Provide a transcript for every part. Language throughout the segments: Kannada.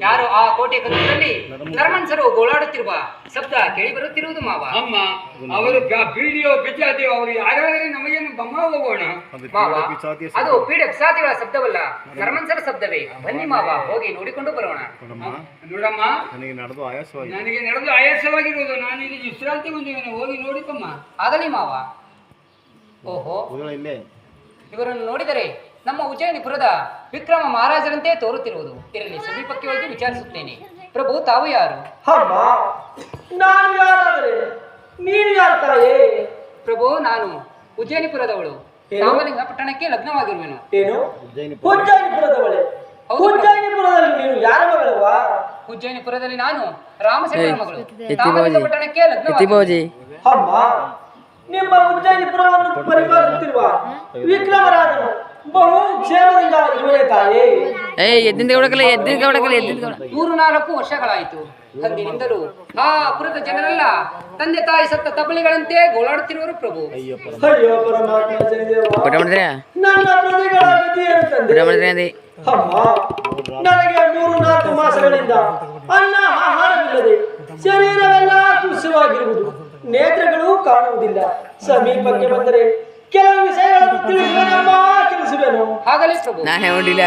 ಯಾರು ಆ ಕೋಟೆ ಕದದಲ್ಲಿ ನರಮನ್ಸರು ಗೋಳಾಡುತ್ತಿರುವ ಶಬ್ದ ಕೇಳಿ ಬರುತ್ತಿರುವುದು ಮಾವ. ಅಮ್ಮ ಅವರು ಪೀಡಿಯೋ ಪಿಚಾತಿ ಅವರು ಯಾರಾದರೆ ನಮಗೇನು ಬಮ್ಮ ಹೋಗೋಣ ಮಾವ ಅದು ಪೀಡೆ ಪಿಸಾದಿಗಳ ಶಬ್ದವಲ್ಲ ನರಮನ್ಸರ ಶಬ್ದವೇ. ಬನ್ನಿ ಮಾವ ಹೋಗಿ ನೋಡಿಕೊಂಡು ಬರೋಣ. ನೋಡಮ್ಮ. ನನಗೆ ನಡೆದು ಆಯಾಸವಾಗಿ ನನಗೆ ನಡೆದು ಆಯಾಸವಾಗಿರುವುದು. ನಾನು ಇಲ್ಲಿ ವಿಶ್ರಾಂತಿ ಬಂದಿದ್ದೇನೆ ಹೋಗಿ ನೋಡಿಕಮ್ಮ ಆಗಲಿ ಮಾವ. ಓಹೋ. ಇವರನ್ನು ನೋಡಿದರೆ ನಮ್ಮ ಉಜ್ಜಯನಿಪುರದ ವಿಕ್ರಮ ಮಹಾರಾಜರಂತೆ ತೋರುತ್ತಿರುವುದು. ಇರಲಿ ಸಮೀಪಕ್ಕೆ ಹೋಗಿ ವಿಚಾರಿಸುತ್ತೇನೆ. ಪ್ರಭು ತಾವು ಯಾರು? ನಾನು ಯಾರಾದರೆ? ನೀನು ಯಾರು ತಾಯೇ? ಪ್ರಭು ನಾನು ಉಜ್ಜಯನಿಪುರದವಳು? ರಾಮಲಿಂಗ ಪಟ್ಟಣಕ್ಕೆ ಲಗ್ನವಾಗಿರುವೆನು. ಏನು? ಉಜ್ಜಯಿನಿ ಉಜ್ಜಯಿನಿಪುರದವಳೆ ನೀನು ಯಾರ ಮಗಳವಾ ಉಜ್ಜಯಿನಿಪುರದಲ್ಲಿ ನಾನು ರಾಮಚಂದ್ರ ಮಗಳು. ರಾಮಲಿಂಗ ಪಟ್ಟಣಕ್ಕೆ ಲಗ್ನವಾಗಿ ಅಮ್ಮ ನಿಮ್ಮ ಉಜ್ಜಯನಿಪುರವನ್ನು ಪರಿಪಾಲಿಸುತ್ತಿರುವ ವಿಕ್ರಮರಾಜನು ಬಹು ಕ್ಷೇಮದಿಂದ ಇರುವೆ ತಾಯೇ ಏಯ್ ಎದ್ದಿಂದ ಗೌಡಕಲ್ಲ ಎದ್ದಿಂದ ಗೌಡಕಲ್ಲ ಎದ್ದಿಂದ ನಾಲ್ಕು ವರ್ಷಗಳಾಯಿತು. ಅಂದಿನಿಂದಲೂ ಆ ಪುರದ ಜನರೆಲ್ಲ ತಂದೆ ತಾಯಿ ಸತ್ತ ತಬಲಿಗಳಂತೆ ಗೋಳಾಡುತ್ತಿರುವರು ಪ್ರಭು. ಅಯ್ಯೋ ಪರಮಾತ್ಮ ಜಯದೇವ. ಊಟ ಮಾಡಿದ್ರೆ? ನನ್ನ ಪ್ರಜೆಗಳ ಗತಿ ಏನು ತಂದೆ ಮಾಡಿದ್ರೆ ಅದೇ ಅಮ್ಮ ನನಗೆ ಮೂರು ನಾಲ್ಕು ಮಾಸಗಳಿಂದ ಅನ್ನ ಆಹಾರವಿಲ್ಲದೆ ಶರೀರವೆಲ್ಲ ಕುಸಿವಾಗಿರುವುದು. ನೇತ್ರಗಳು ಕಾಣುವುದಿಲ್ಲ. ಸಮೀಪಕ್ಕೆ ಬಂದರೆ ಕೆಲವು ವಿಷಯಗಳನ್ನು ತಿಳಿಸುವೆನಮ್ಮ ತಿಳಿಸುವೆನು ಹಾಗಲೇ ಪ್ರಭು ನಾನೇ ಹೊಡಿಲ್ಲ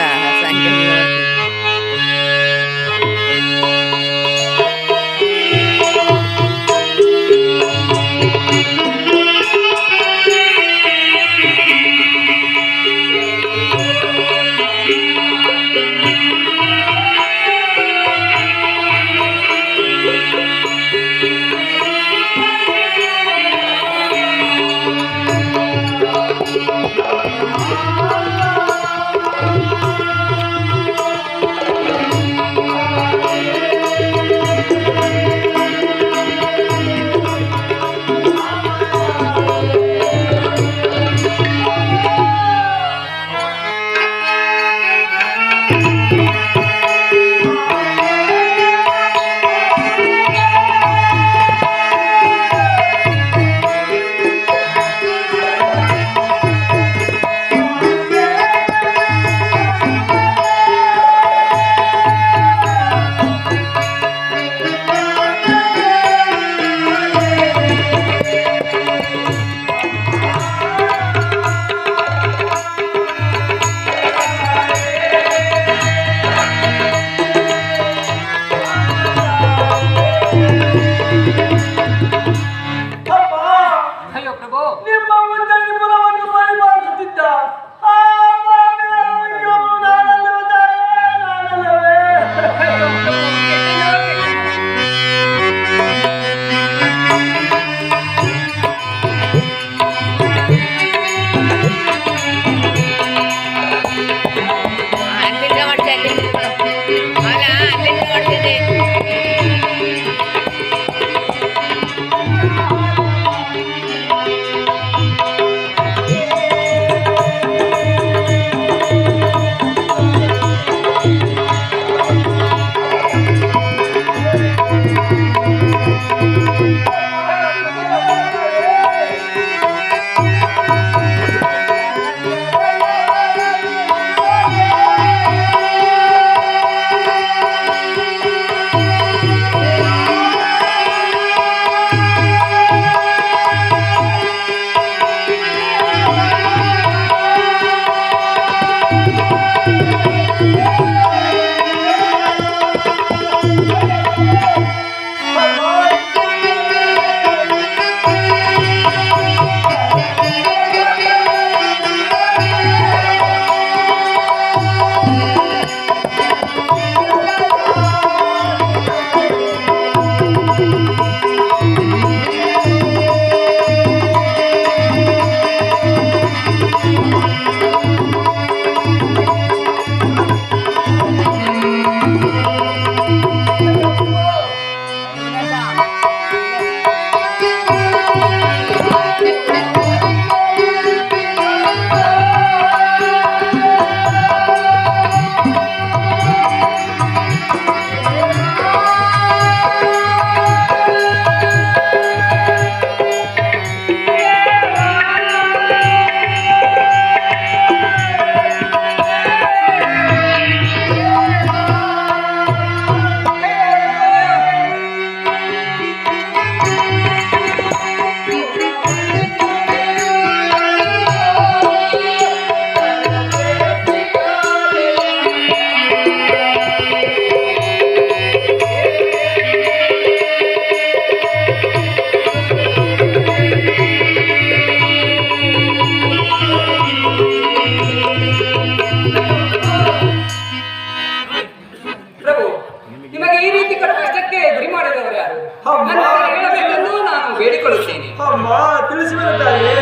ಅಮ್ಮ ತಿಳಿಸಿ ಬರುತ್ತಾಯೇ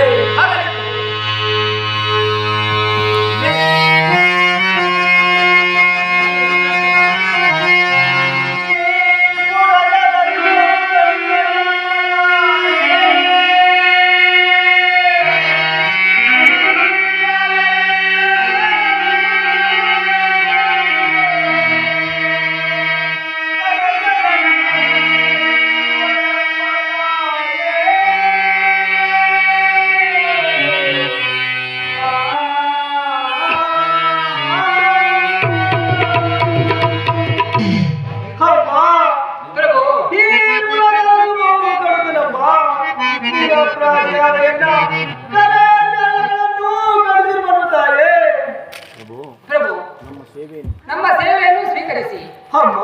ನಮ್ಮ ಸೇವೆಯನ್ನು ಸ್ವೀಕರಿಸಿ. ಅಮ್ಮ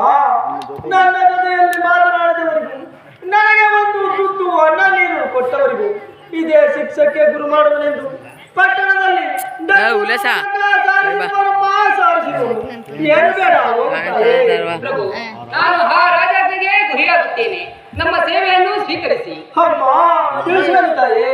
ನನ್ನ ಜೊತೆಯಲ್ಲಿ ಮಾತನಾಡಿದವರಿಗೂ ನನಗೆ ಒಂದು ತುತ್ತು ಅನ್ನ ನೀರು ಕೊಟ್ಟವರಿಗೂ ಇದೇ ಶಿಕ್ಷಕ್ಕೆ ಗುರು ಮಾಡುವನೆಂದು ಪಟ್ಟಣದಲ್ಲಿ ನಾನು ಆ ರಾಜಾಜ್ಞೆಗೆ ಗುರಿಯಾಗುತ್ತೇನೆ. ನಮ್ಮ ಸೇವೆಯನ್ನು ಸ್ವೀಕರಿಸಿ. ಅಮ್ಮ ತಿಳಿಸಿ ಬರುತ್ತಾಯೇ